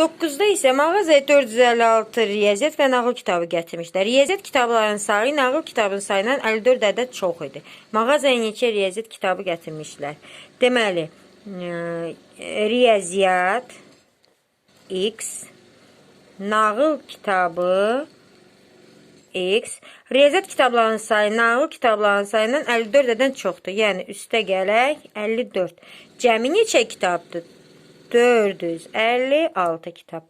9-da isə mağazaya 456 riyaziyyat və nağıl kitabı gətirmişlər. Riyaziyyat kitablarının sayı nağıl kitabının sayından 54 ədəd çox idi. Mağazaya neçə riyaziyyat kitabı gətirmişlər. Deməli, e, riyaziyyat X nağıl kitabı X. Riyaziyyat kitablarının sayı nağıl kitablarının sayından 54 ədəd çoxdur. Yəni üstə gələk 54. Cəmi neçə kitabdır? 456 kitab.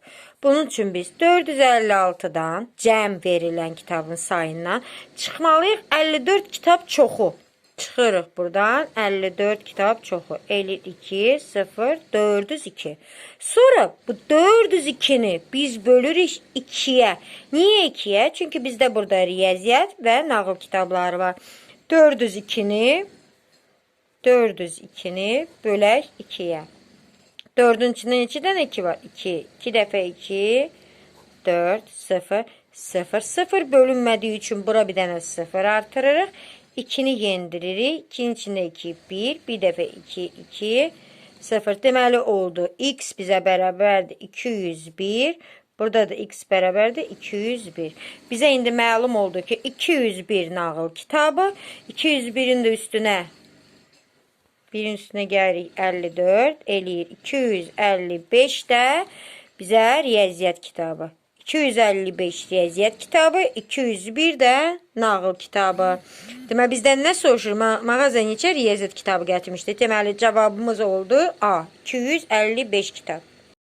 Bunun üçün biz 456-dan cəm verilən kitabın sayından çıxmalıyıq 54 kitab çoxu. Çıxırıq buradan 54 kitab çoxu. 52 0 402. Sonra bu 402-ni biz bölürük 2-yə. Niyə 2-yə? Çünki bizdə burada riyaziyyat və nağıl kitabları var. 402-ni 402-ni bölək 2-yə. 4'ün içinden 2 tane 2 var. 2. 2 defa 2. 4. 0. 0. 0 bölünmediği için bura bir tane 0 artırırıq. 2'ni yendiririk. 2'nin içində 2. 1. Bir defa 2. 2. 0. Deməli oldu. X bizə bərabərdir. 201. Burada da x bərabərdir 201. Bizə indi məlum oldu ki 201 nağıl kitabı. 201'in də üstünə Birin üstüne gəlirik 54, eləyir 255 də bizə riyaziyyat kitabı. 255 riyaziyyat kitabı, 201 də nağıl kitabı. Demə bizdən nə soruşur? Ma mağaza neçə riyaziyyat kitabı gətirmişdi? Deməli cavabımız oldu A. 255 kitab.